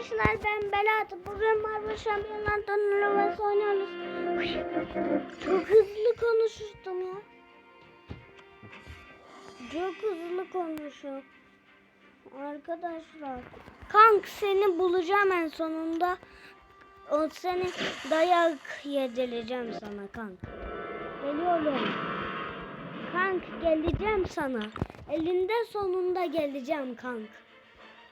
Arkadaşlar ben Belat. Bugün Marvel Şampiyonlar Turnuvası oynuyoruz. Çok hızlı konuştum ya. Çok hızlı konuşuyorum. Arkadaşlar. Kank seni bulacağım en sonunda. O seni dayak yedireceğim sana kank. Geliyorum. Kank geleceğim sana. Elinde sonunda geleceğim kank.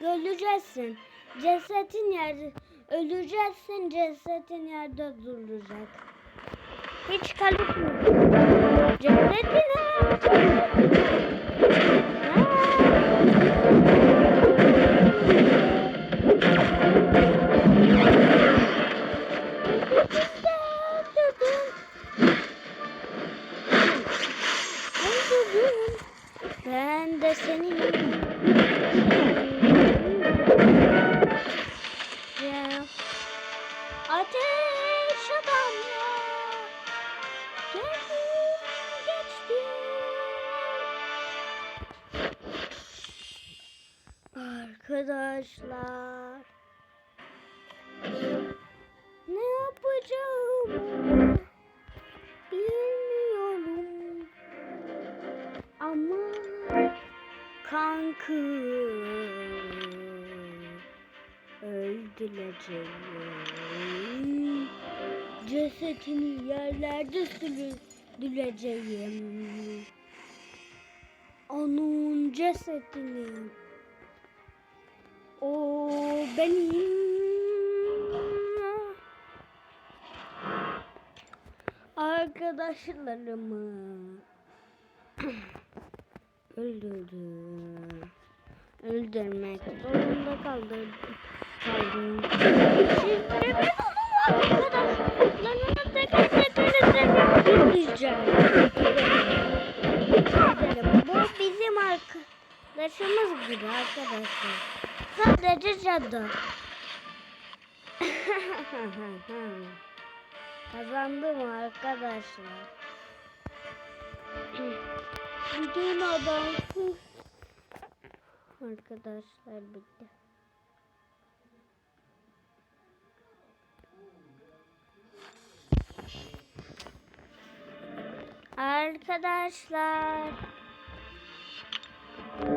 Öleceksin. Cesetin yerde öleceksin. Cesetin yerde duracak. Hiç karışma. Cesetine. Ben de senin Arkadaşlar. Ne yapacağım? Bilmiyorum. Ama kankı öldüreceğim. Cesetini yerlerde sürdüreceğim. Onun cesetini. O benim. Arkadaşlarımı öldürdü. Öldürmek zorunda kaldı. Kaldım. Şimdi ben onu arkadaşlarımı teker teker öldüreceğim. Bu bizim arkadaşımız gibi arkadaşlar. Sadece cadı. Kazandım arkadaşlar. Bütün adamsız. Arkadaşlar bitti. Arkadaşlar.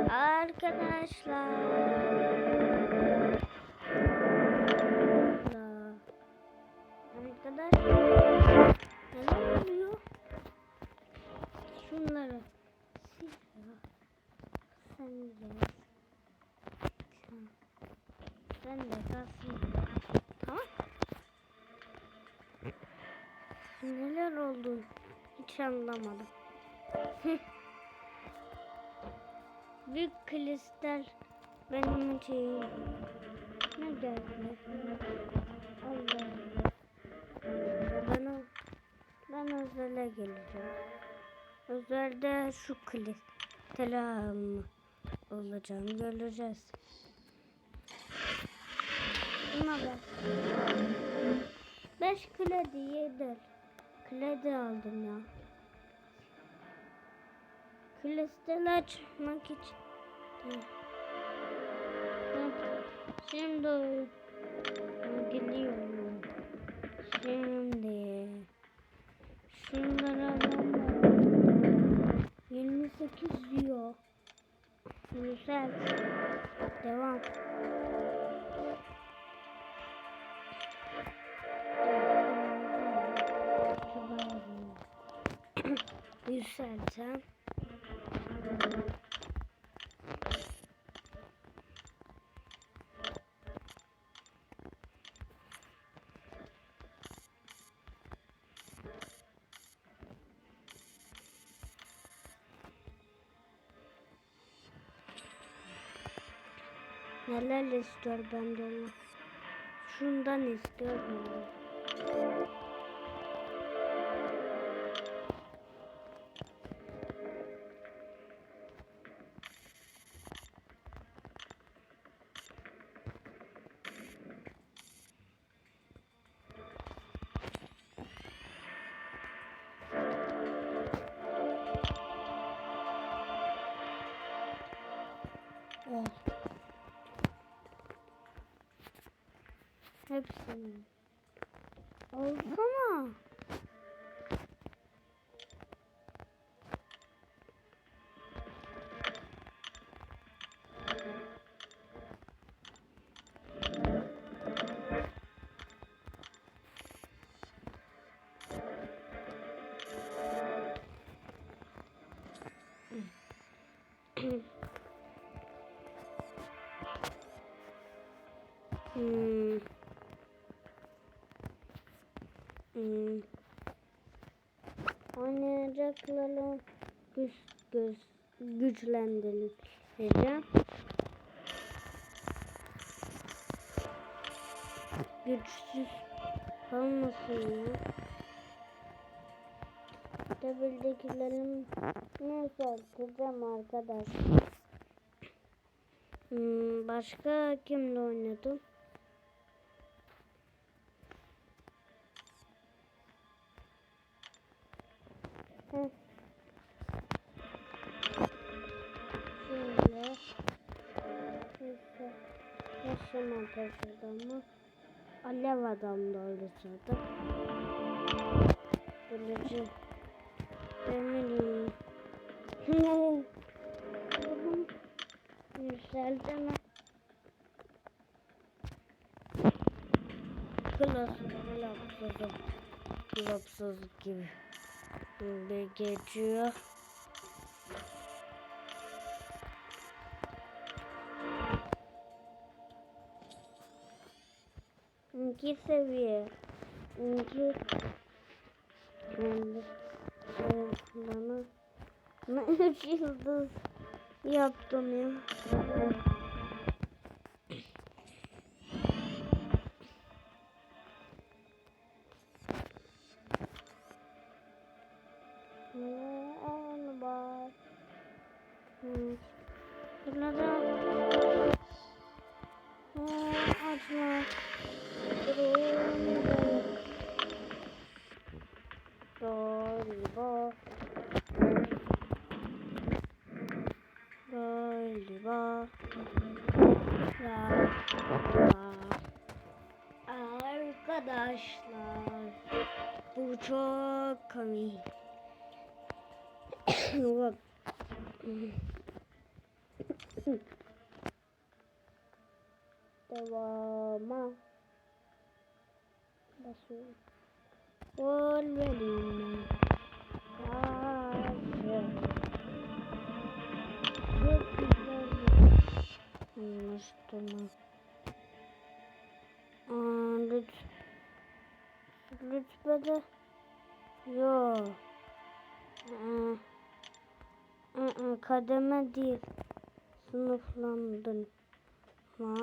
Arkadaşlar. Arkadaşlar. Neler oluyor? Şunları. Sen de. Sen de kalsın. Tamam. Neler oldu? Hiç anlamadım. Büyük kristal benim için ne geldi? Allah Allah. Ben, o- ben özele geleceğim. Özelde şu kristali olacağım. Göreceğiz. Buna bak. Beş kredi yedi. Kredi aldım ya. Kristal açmak için. Şimdi gidiyorum. Şimdi şunları alalım. 28 diyor. Güzel. Devam. Yükselteceğim. Neler istiyor benden? Şundan istiyor benden. Hepsini. Alsana. Hmm. Hmm. Oynayacakları güç, güç, güçlendireceğim. Güçsüz kalmasın ya. Tabeldekilerim neyse atacağım arkadaşlar. Hmm, başka kimle oynadım? Heh. Şöyle. Neyse. Yaşam ateş adamı. Alev adam da. Bulucu. Eminim. Ne? Yükseldi mi? Klas, klapsızlık, klapsızlık gibi bir geçiyor. İki seviye. İki bana üç yıldız yaptım ya. Galiba. Galiba. Arkadaşlar. Bu çok komik. Bak. Basıyorum. Wolverine. Karşı. Çok güzel. Anlaştım. Aa, lüt. Lütfede. Yo. Aa. Aa, kademe değil. Sınıflandın. Ma.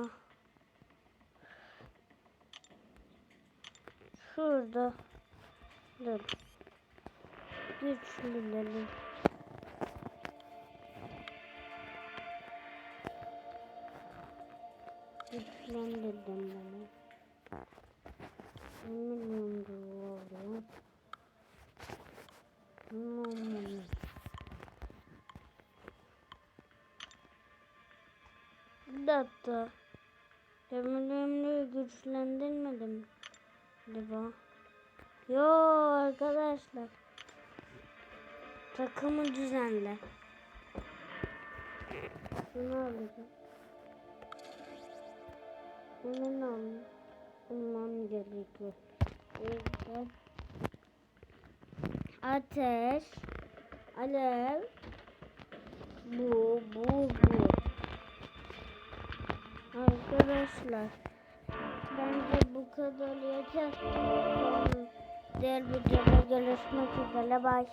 Şurada. Dur. Güçlülerim. Güçlendirdim beni. Eminim doğru. Hmm. Bir dakika. Demirlerimle güçlendirmedim. Acaba? Yo arkadaşlar. Takımı düzenle. Şunu alacağım. Bunu almam. Almam gerekiyor. İşte. Ateş. Alev. Bu, bu, bu. Arkadaşlar. Bence bu kadar yeter. Diğer videoda görüşmek üzere. Bye.